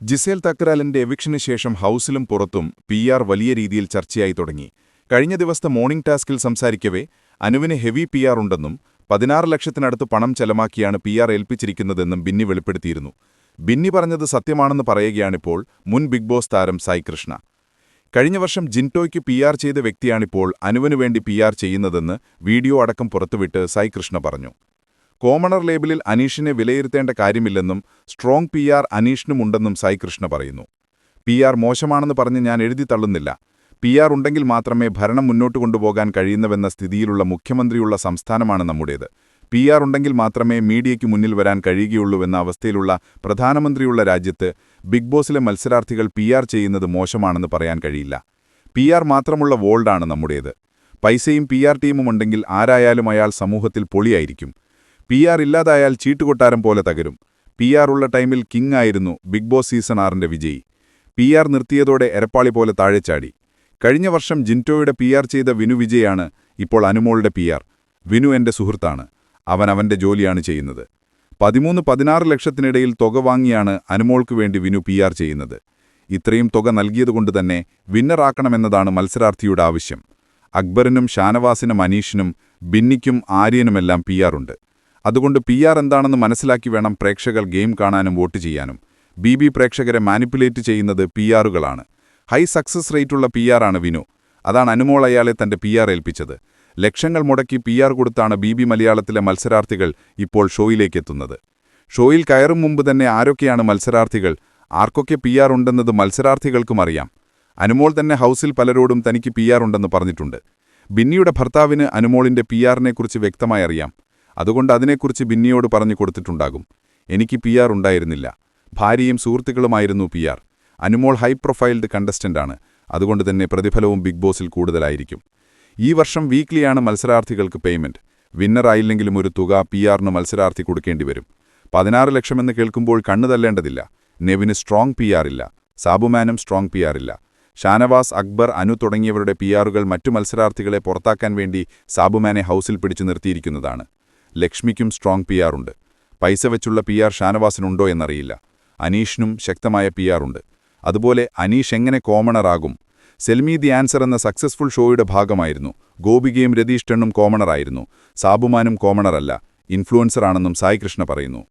Gizele തക്കരാലിന്റെ എവിക്ഷന് ശേഷം ഹൌസിലും പുറത്തും P വലിയ രീതിയിൽ ചർച്ചയായി തുടങ്ങി. കഴിഞ്ഞ ദിവസത്തെ മോർണിംഗ് ടാസ്കിൽ സംസാരിക്കവേ അനുവിന് ഹെവി പി ഉണ്ടെന്നും പതിനാറ് ലക്ഷത്തിനടുത്ത് പണം ചെലമാക്കിയാണ് പി ആർ ഏൽപ്പിച്ചിരിക്കുന്നതെന്നും ബിന്നി വെളിപ്പെടുത്തിയിരുന്നു. ബിന്നി പറഞ്ഞത് സത്യമാണെന്ന് പറയുകയാണിപ്പോൾ മുൻ ബിഗ് ബോസ് താരം സായി കൃഷ്ണ. കഴിഞ്ഞ വർഷം ജിൻടോയ്ക്ക് പി ആർ ചെയ്ത വ്യക്തിയാണിപ്പോൾ അനുവിനു വേണ്ടി പി ആർ ചെയ്യുന്നതെന്ന് വീഡിയോ അടക്കം പുറത്തുവിട്ട് സായി കൃഷ്ണ പറഞ്ഞു. കോമണർ ലേബിളിൽ അനീഷിനെ വിലയിരുത്തേണ്ട കാര്യമില്ലെന്നും സ്ട്രോങ് പി ആർ അനീഷിനുമുണ്ടെന്നും സായി കൃഷ്ണ പറയുന്നു. പി ആർ മോശമാണെന്ന് പറഞ്ഞ് ഞാൻ എഴുതി തള്ളുന്നില്ല. പി ആർ ഉണ്ടെങ്കിൽ മാത്രമേ ഭരണം മുന്നോട്ട് കൊണ്ടുപോകാൻ കഴിയുന്നവെന്ന സ്ഥിതിയിലുള്ള മുഖ്യമന്ത്രിയുള്ള സംസ്ഥാനമാണ് നമ്മുടേത്. പി ആർ ഉണ്ടെങ്കിൽ മാത്രമേ മീഡിയയ്ക്ക് മുന്നിൽ വരാൻ കഴിയുകയുള്ളൂവെന്ന അവസ്ഥയിലുള്ള പ്രധാനമന്ത്രിയുള്ള രാജ്യത്ത് ബിഗ് ബോസിലെ മത്സരാർത്ഥികൾ പി ആർ ചെയ്യുന്നത് മോശമാണെന്ന് പറയാൻ കഴിയില്ല. പി ആർ മാത്രമുള്ള വോൾഡാണ് നമ്മുടേത്. പൈസയും പി ആർ ടീമും ഉണ്ടെങ്കിൽ ആരായാലും അയാൾ സമൂഹത്തിൽ പൊളിയായിരിക്കും. പി ആർ ഇല്ലാതായാൽ ചീട്ടുകൊട്ടാരം പോലെ തകരും. പി ആർ ഉള്ള ടൈമിൽ കിങ് ആയിരുന്നു ബിഗ് ബോസ് സീസൺ ആറിന്റെ വിജയി. പി ആർ നിർത്തിയതോടെ എരപ്പാളി പോലെ താഴെ ചാടി. കഴിഞ്ഞ വർഷം ജിന്റോയുടെ പി ആർ ചെയ്ത വിനു വിജയാണ് ഇപ്പോൾ അനുമോളുടെ പി ആർ. വിനു എന്റെ സുഹൃത്താണ്. അവൻ അവന്റെ ജോലിയാണ് ചെയ്യുന്നത്. പതിമൂന്ന് പതിനാറ് ലക്ഷത്തിനിടയിൽ തുക വാങ്ങിയാണ് അനുമോൾക്ക് വേണ്ടി വിനു പി ആർ ചെയ്യുന്നത്. ഇത്രയും തുക നൽകിയതുകൊണ്ട് തന്നെ വിന്നറാക്കണമെന്നതാണ് മത്സരാർത്ഥിയുടെ ആവശ്യം. അക്ബറിനും ഷാനവാസിനും അനീഷിനും ബിന്നിക്കും ആര്യനുമെല്ലാം പി ആറുണ്ട് അതുകൊണ്ട് പി എന്താണെന്ന് മനസ്സിലാക്കി വേണം പ്രേക്ഷകർ ഗെയിം കാണാനും വോട്ട് ചെയ്യാനും. ബി ബി പ്രേക്ഷകരെ മാനിപ്പുലേറ്റ് ചെയ്യുന്നത് പി ആറുകളാണ്. ഹൈ സക്സസ് റേറ്റുള്ള പി ആറാണ് വിനു. അതാണ് അനുമോൾ അയാളെ തന്റെ പി ആർ ഏൽപ്പിച്ചത്. ലക്ഷങ്ങൾ മുടക്കി പി ആർ കൊടുത്താണ് ബി ബി മലയാളത്തിലെ മത്സരാർത്ഥികൾ ഇപ്പോൾ ഷോയിലേക്കെത്തുന്നത് ഷോയിൽ കയറും മുമ്പ് തന്നെ ആരൊക്കെയാണ് മത്സരാർത്ഥികൾ? ആർക്കൊക്കെ പി ആർ ഉണ്ടെന്നത് മത്സരാർത്ഥികൾക്കും അറിയാം. അനുമോൾ തന്നെ ഹൗസിൽ പലരോടും തനിക്ക് പി ആർ ഉണ്ടെന്ന് പറഞ്ഞിട്ടുണ്ട്. ബിന്നിയുടെ ഭർത്താവിന് അനുമോളിന്റെ പി ആറിനെക്കുറിച്ച് വ്യക്തമായി അറിയാം. അതുകൊണ്ട് അതിനെക്കുറിച്ച് ബിന്നിയോട് പറഞ്ഞു കൊടുത്തിട്ടുണ്ടാകും. എനിക്ക് പി ആർ ഉണ്ടായിരുന്നില്ല. ഭാര്യയും സുഹൃത്തുക്കളുമായിരുന്നു P R. Anumol high profiled കണ്ടസ്റ്റന്റാണ് അതുകൊണ്ട് തന്നെ പ്രതിഫലവും ബിഗ് ബോസിൽ കൂടുതലായിരിക്കും. ഈ വർഷം വീക്ക്ലിയാണ് മത്സരാർത്ഥികൾക്ക് പേയ്മെന്റ് വിന്നറായില്ലെങ്കിലും ഒരു തുക പി ആറിന് മത്സരാർത്ഥി കൊടുക്കേണ്ടി വരും. പതിനാറ് ലക്ഷമെന്ന് കേൾക്കുമ്പോൾ കണ്ണു തല്ലേണ്ടതില്ല. നെവിന് സ്ട്രോങ് പി ആറില്ല സാബുമാനും സ്ട്രോങ് പി ആറില്ല ഷാനവാസ് അക്ബർ അനു തുടങ്ങിയവരുടെ പി ആറുകൾ മറ്റു മത്സരാർത്ഥികളെ പുറത്താക്കാൻ വേണ്ടി സാബുമാനെ ഹൗസിൽ പിടിച്ചു നിർത്തിയിരിക്കുന്നതാണ്. ലക്ഷ്മിക്കും സ്ട്രോങ് പി ഉണ്ട്. പൈസ വെച്ചുള്ള പി ആർ ഷാനവാസിനുണ്ടോ എന്നറിയില്ല. അനീഷിനും ശക്തമായ പി ഉണ്ട്. അതുപോലെ അനീഷ് എങ്ങനെ കോമണറാകും സെൽമി ദി ആൻസർ എന്ന സക്സസ്ഫുൾ ഷോയുടെ ഭാഗമായിരുന്നു. ഗോപികയും രതീഷ് ടണ്ണും കോമണറായിരുന്നു സാബുമാനും കോമണറല്ല ഇൻഫ്ലുവൻസറാണെന്നും സായി കൃഷ്ണ പറയുന്നു.